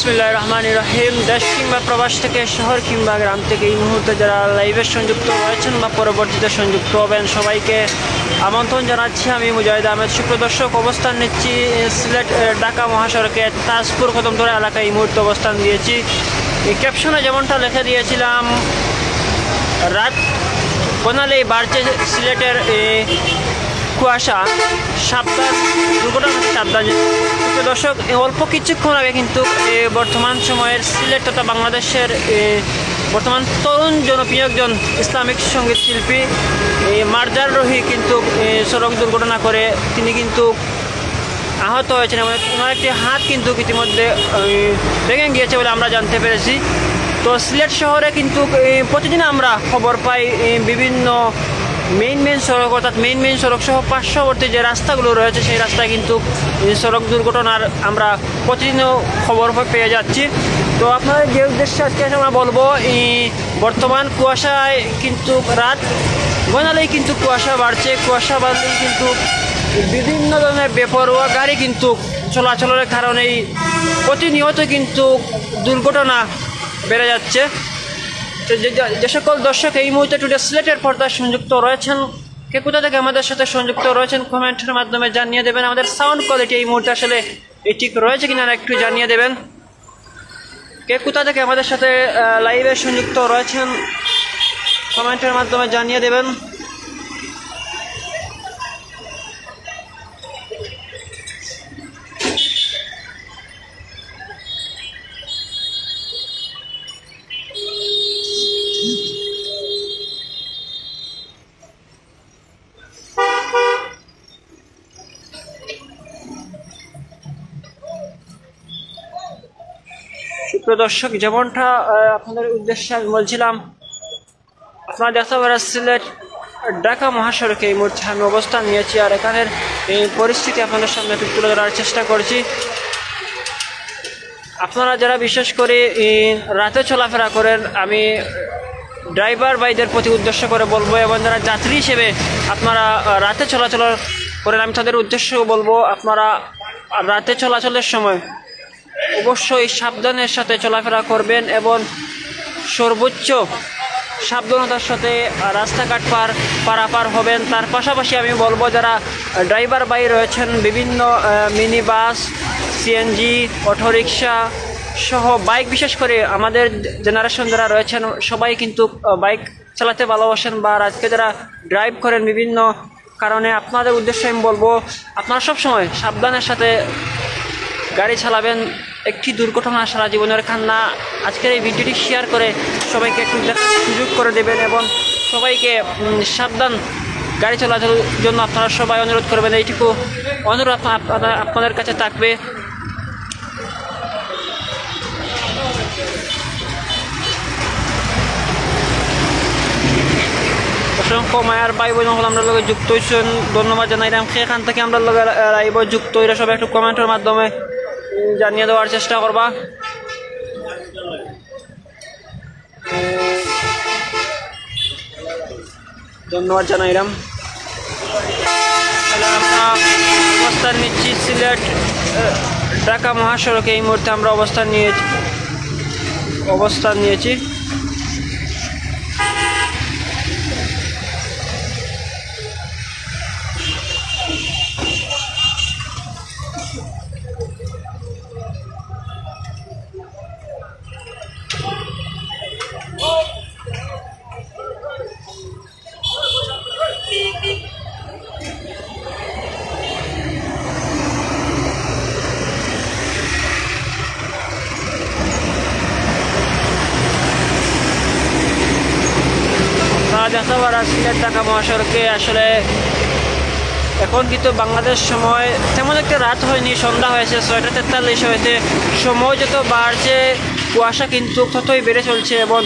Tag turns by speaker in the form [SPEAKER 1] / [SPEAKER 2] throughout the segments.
[SPEAKER 1] বিসমিল্লাহ রহমান রহিম। দেশ কিংবা প্রবাস থেকে শহর কিংবা গ্রাম থেকে এই মুহূর্তে যারা লাইভে সংযুক্ত রয়েছেন বা পরবর্তীতে সংযুক্ত হবেন, সবাইকে আমন্ত্রণ জানাচ্ছি। আমি মুজাহিদ আহমেদ। সুপ্রদর্শক অবস্থান নিচ্ছি সিলেট ঢাকা মহাসড়কে তাজপুর কদমতলা এলাকায় এই মুহূর্তে অবস্থান দিয়েছি। এই ক্যাপশনে যেমনটা লিখে দিয়েছিলাম, রাত বনালেই বাড়ছে সিলেটের কুয়াশা, সাবধান, দুর্ঘটনা সাবধান। দর্শক অল্প কিছুক্ষণ আগে কিন্তু বর্তমান সময়ের সিলেট তথা বাংলাদেশের বর্তমান তরুণ জনপ্রিয় একজন ইসলামিক সংগীত শিল্পী মার্জার রহি কিন্তু সড়ক দুর্ঘটনা করে তিনি কিন্তু আহত হয়েছেন এবং ওনার একটি হাত কিন্তু ইতিমধ্যে ভেঙে গিয়েছে বলে আমরা জানতে পেরেছি। তো সিলেট শহরে কিন্তু প্রতিদিন আমরা খবর পাই বিভিন্ন মেইন মেইন সড়ক, অর্থাৎ মেইন মেইন সড়ক সহ পার্শ্ববর্তী যে রাস্তাগুলো রয়েছে, সেই রাস্তায় কিন্তু সড়ক দুর্ঘটনার আমরা প্রতিদিনও খবর পেয়ে যাচ্ছি। তো আপনাদের যে উদ্দেশ্যে আজকে আমরা বলব বর্তমান কুয়াশায় কিন্তু রাত গনালেই কিন্তু কুয়াশা বাড়ছে। কুয়াশা বাড়লেই কিন্তু বিভিন্ন ধরনের বেপরোয়া গাড়ি কিন্তু চলাচলের কারণেই প্রতিনিয়ত কিন্তু দুর্ঘটনা বেড়ে যাচ্ছে। যে সকল দর্শক এই মুহূর্তে টুডে সিলেটের পর্দায় সংযুক্ত রয়েছেন, কে কোথা থেকে আমাদের সাথে সংযুক্ত রয়েছেন কমেন্টের মাধ্যমে জানিয়ে দেবেন। আমাদের সাউন্ড কোয়ালিটি এই মুহূর্তে আসলে এই ঠিক রয়েছে কিনা একটু জানিয়ে দেবেন। কে কোথা থেকে আমাদের সাথে লাইভে সংযুক্ত রয়েছেন কমেন্টের মাধ্যমে জানিয়ে দেবেন। সুপ্রিয় দর্শক যেমনটা আপনাদের উদ্দেশ্যে আমি বলছিলাম, আপনারা দেখতে পারেন সিলেট ঢাকা মহাসড়কে এই মুহূর্তে আমি অবস্থান নিয়েছি আর এখানের এই পরিস্থিতি আপনাদের সামনে একটু তুলে ধরার চেষ্টা করছি। আপনারা যারা বিশেষ করে রাতে চলাফেরা করেন, আমি ড্রাইভার ভাইদের প্রতি উদ্দেশ্য করে বলব এবং যারা যাত্রী হিসেবে আপনারা রাতে চলাচল করেন, আমি তাদের উদ্দেশ্য বলব, আপনারা রাতে চলাচলের সময় অবশ্যই সাবধানের সাথে চলাফেরা করবেন এবং সর্বোচ্চ সাবধানতার সাথে রাস্তাঘাট পার, পারাপার হবেন। তার পাশাপাশি আমি বলব, যারা ড্রাইভার বাই রয়েছেন, বিভিন্ন মিনি বাস সিএনজি অটোরিকশা সহ বাইক, বিশেষ করে আমাদের জেনারেশন যারা রয়েছেন, সবাই কিন্তু বাইক চালাতে ভালোবাসেন বা আজকে যারা ড্রাইভ করেন বিভিন্ন কারণে, আপনাদের উদ্দেশ্যে আমি বলব, আপনারা সবসময় সাবধানের সাথে গাড়ি চালাবেন। একটি দুর্ঘটনা সারা জীবনের কান্না। আজকের এই ভিডিওটি শেয়ার করে সবাইকে একটু দেখার সুযোগ করে দেবেন এবং সবাইকে সাবধান গাড়ি চলাচলের জন্য আপনারা সবাই অনুরোধ করবেন। এইটুকু অনুরোধ আপনা- আপনারা- আপনাদের কাছে থাকবে। অসংখ্য মায়ার ভাই বোন হল আমরা লগে যুক্ত হয়েছেন। ধন্যবাদ জানাইলাম। সেখান থেকে আমরা লগে লাইভ যুক্ত হইলে সবাই একটু কমেন্টের মাধ্যমে জানিয়ে দেওয়ার চেষ্টা করবা। ধন্যবাদ জানাইলাম। আমরা অবস্থান নিচ্ছি সিলেট ঢাকা মহাসড়কে এই মুহূর্তে আমরা অবস্থান নিয়েছি অবস্থান নিয়েছি। পারা সিলেট ঢাকা মহাসড়কে। আসলে এখন কিন্তু বাংলাদেশ সময় তেমন একটা রাত হয়নি, সন্ধ্যা হয়েছে, ছয়টা তেতাল্লিশ হয়েছে। সময় যত বাড়ছে, কুয়াশা কিন্তু ততই বেড়ে চলছে এবং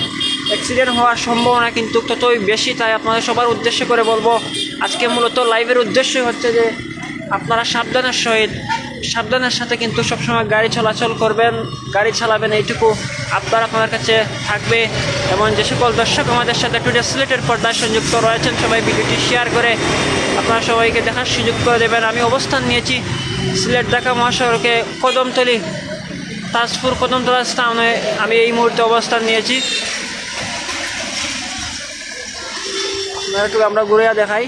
[SPEAKER 1] অ্যাক্সিডেন্ট হওয়ার সম্ভাবনা কিন্তু ততই বেশি। তাই আপনাদের সবার উদ্দেশ্য করে বলব, আজকে মূলত লাইভের উদ্দেশ্যই হচ্ছে যে আপনারা সাবধানের সহিত সাবধানের সাথে কিন্তু সবসময় গাড়ি চলাচল করবেন, গাড়ি চালাবেন, এইটুকু আপনার আপনার কাছে থাকবে। এবং যে সকল দর্শক আমাদের সাথে একটু সিলেটের পর্দায় সংযুক্ত রয়েছেন, সবাই ভিডিওটি শেয়ার করে আপনারা সবাইকে দেখার সুযোগ করে দেবেন। আমি অবস্থান নিয়েছি সিলেট ঢাকা মহাসড়কে কদমতলি, তাজপুর কদমতলা স্থানে আমি এই মুহূর্তে অবস্থান নিয়েছি। আমরা ঘুরে দেখাই।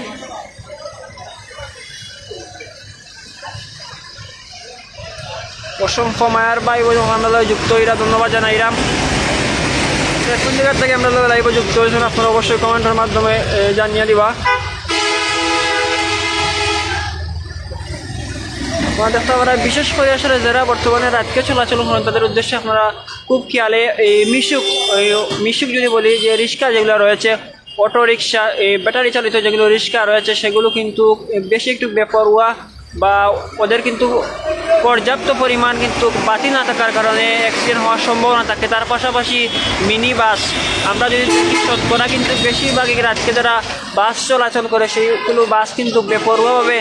[SPEAKER 1] অসংখ্য মায়ার বাই আমরা যুক্ত হইরা, ধন্যবাদ জানাইরাম তো কোন জায়গা থেকে আমরা লাইভ যুক্ত হয়েছেন আপনারা অবশ্যই কমেন্টের মাধ্যমে জানিয়ে দিবা। আপনারা দেখতে পারা বিশেষ করে আসলে যারা বর্তমানে রাতকে চলাচল করেন, তাদের উদ্দেশ্যে আপনারা খুব খেয়ালে এই মিশুক মিশুক যদি বলি যে রিক্সা যেগুলো রয়েছে অটো রিক্সা এই ব্যাটারি চালিত যেগুলো রিক্সা রয়েছে, সেগুলো কিন্তু বেশি একটু বেপরোয়া বা ওদের কিন্তু পর্যাপ্ত পরিমাণ কিন্তু বাতি না থাকার কারণে অ্যাক্সিডেন্ট হওয়ার সম্ভাবনা থাকে। তার পাশাপাশি মিনি বাস আমরা যদি শতকরা কিন্তু বেশিরভাগই রাতকে যারা বাস চলাচল করে, সেইগুলো বাস কিন্তু বেপরোয়াভাবে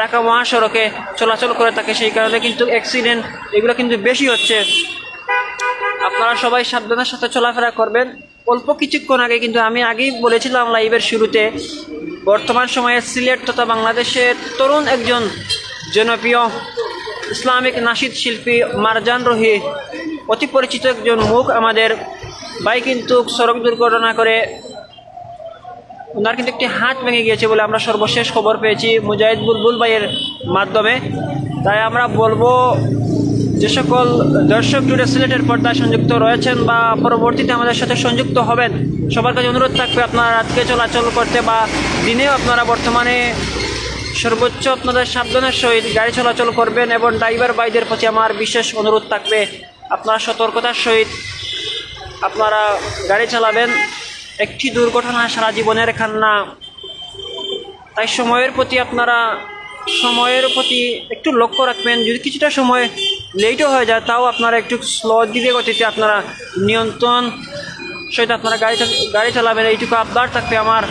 [SPEAKER 1] ঢাকা মহাসড়কে চলাচল করে থাকে। সেই কারণে কিন্তু অ্যাক্সিডেন্ট এগুলো কিন্তু বেশি হচ্ছে। আপনারা সবাই সাবধানের সাথে চলাফেরা করবেন। অল্প কিছুক্ষণ আগে কিন্তু আমি আগেই বলেছিলাম লাইভের শুরুতে বর্তমান সময়ে সিলেট তথা বাংলাদেশের তরুণ একজন জনপ্রিয় ইসলামিক নাসিদ শিল্পী মারজান রহি, অতি পরিচিত একজন মুখ আমাদের ভাই কিন্তু সড়ক দুর্ঘটনা করে ওনার কিন্তু একটি হাত ভেঙে গিয়েছে বলে আমরা সর্বশেষ খবর পেয়েছি মুজাহিদ বুলবুল ভাইয়ের মাধ্যমে। তাই আমরা বলব যে সকল দর্শক টুডে সিলেটের পর্দায় সংযুক্ত রয়েছেন বা পরবর্তীতে আমাদের সাথে সংযুক্ত হবেন, সবার কাছে অনুরোধ থাকবে আপনারা রাতকে চলাচল করতে বা দিনেও আপনারা বর্তমানে সর্বোচ্চ আপনাদের সাবধানের সহিত গাড়ি চলাচল করবেন এবং ড্রাইভার বাইদের প্রতি আমার বিশেষ অনুরোধ থাকবে। আপনারা সতর্কতার সহিত আপনারা গাড়ি চালাবেন, একটি দুর্ঘটনা সারা জীবনের খান্না। তাই সময়ের প্রতি আপনারা সময়ের প্রতি একটু লক্ষ্য রাখবেন। যদি কিছুটা সময় লেটও হয়ে যায়, তাও আপনারা একটু স্লো দিকে গতিতে আপনারা নিয়ন্ত্রণ সহিত আপনারা গাড়ি গাড়ি চালাবেন। এইটুকু আবদার থাকবে আমার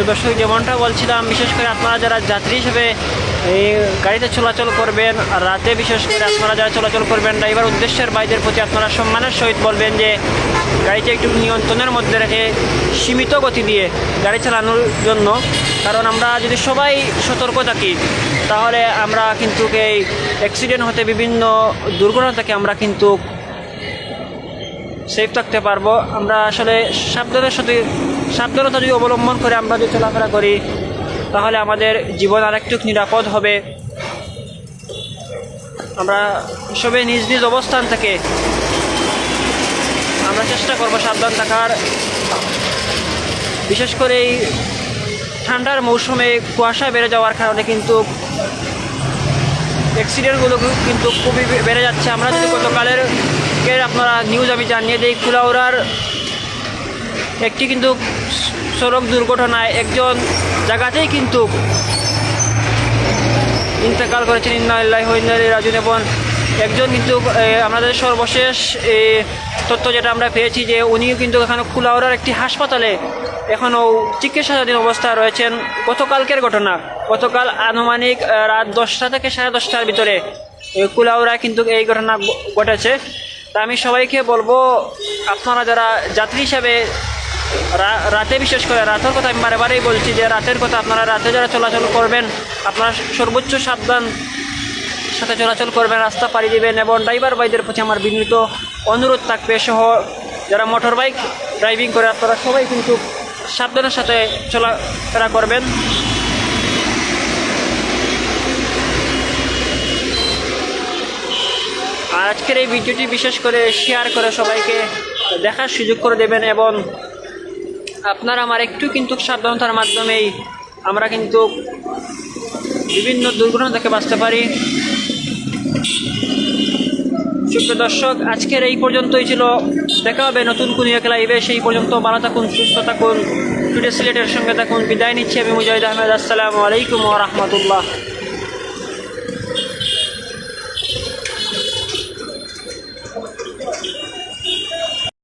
[SPEAKER 1] তো দর্শক যেমনটা বলছিলাম, বিশেষ করে আপনারা যারা যাত্রী হিসেবে এই গাড়িতে চলাচল করবেন আর রাতে বিশেষ করে আপনারা যারা চলাচল করবেন, ড্রাইভার উদ্দেশ্যের বাইদের প্রতি আপনারা সম্মানের সহিত বলবেন যে গাড়িটা একটু নিয়ন্ত্রণের মধ্যে রেখে সীমিত গতি দিয়ে গাড়ি চালানোর জন্য। কারণ আমরা যদি সবাই সতর্ক থাকি, তাহলে আমরা কিন্তু এই অ্যাক্সিডেন্ট হতে বিভিন্ন দুর্ঘটনা থেকে আমরা কিন্তু সেফ থাকতে পারব। আমরা আসলে সাবধানের সাথে সাবধানতা যদি অবলম্বন করে আমরা যদি চলাফেরা করি, তাহলে আমাদের জীবন আরেকটু নিরাপদ হবে। আমরা সবে নিজ নিজ অবস্থান থেকে আমরা চেষ্টা করব সাবধান থাকার। বিশেষ করে এই ঠান্ডার মৌসুমে কুয়াশা বেড়ে যাওয়ার কারণে কিন্তু অ্যাক্সিডেন্টগুলো কিন্তু খুবই বেড়ে যাচ্ছে। আমরা যদি গতকালের এর আপনারা নিউজ আমি জানিয়ে দিই, কুলাউড়ার একটি কিন্তু সড়ক দুর্ঘটনায় একজন জায়গাতেই কিন্তু ইন্তেকাল করেছেন। ইন্নাল্লাহ রাজুন এবং একজন কিন্তু আমাদের সর্বশেষ তথ্য যেটা আমরা পেয়েছি যে উনিও কিন্তু এখানে কুলাউড়ার একটি হাসপাতালে এখনও চিকিৎসাধীন অবস্থায় রয়েছেন। গতকালকের ঘটনা, গতকাল আনুমানিক রাত দশটা থেকে সাড়ে দশটার ভিতরে কুলাউড়ায় কিন্তু এই ঘটনা ঘটেছে। তা আমি সবাইকে বলব, আপনারা যারা যাত্রী হিসাবে রাতে বিশেষ করে রাতের কথা আমি বারে বারেই বলছি যে রাতের কথা আপনারা রাতে যারা চলাচল করবেন, আপনারা সর্বোচ্চ সাবধান সাথে চলাচল করবেন, রাস্তা পাড়ি দেবেন এবং ড্রাইভার ভাইদের প্রতি আমার বিনীত অনুরোধ থাকবে সহ, যারা মোটর বাইক ড্রাইভিং করে আপনারা সবাই কিন্তু সাবধানের সাথে চলাফেরা করবেন। আজকের এই ভিডিওটি বিশেষ করে শেয়ার করে সবাইকে দেখার সুযোগ করে দেবেন এবং আপনারা আমার একটু কিন্তু সাবধানতার মাধ্যমেই আমরা কিন্তু বিভিন্ন দুর্ঘটনা থেকে বাঁচতে পারি। সুপ্রিয় দর্শক, আজকের এই পর্যন্তই ছিল। দেখা হবে নতুন কোনো এক লাইভে সেই পর্যন্ত ভালো থাকুন, সুস্থ থাকুন। টুডে সিলেটের সঙ্গে থাকুন। বিদায় নিচ্ছি আমি মুজাহিদ আহমেদ। আসসালামু আলাইকুম রাহমাতুল্লাহ।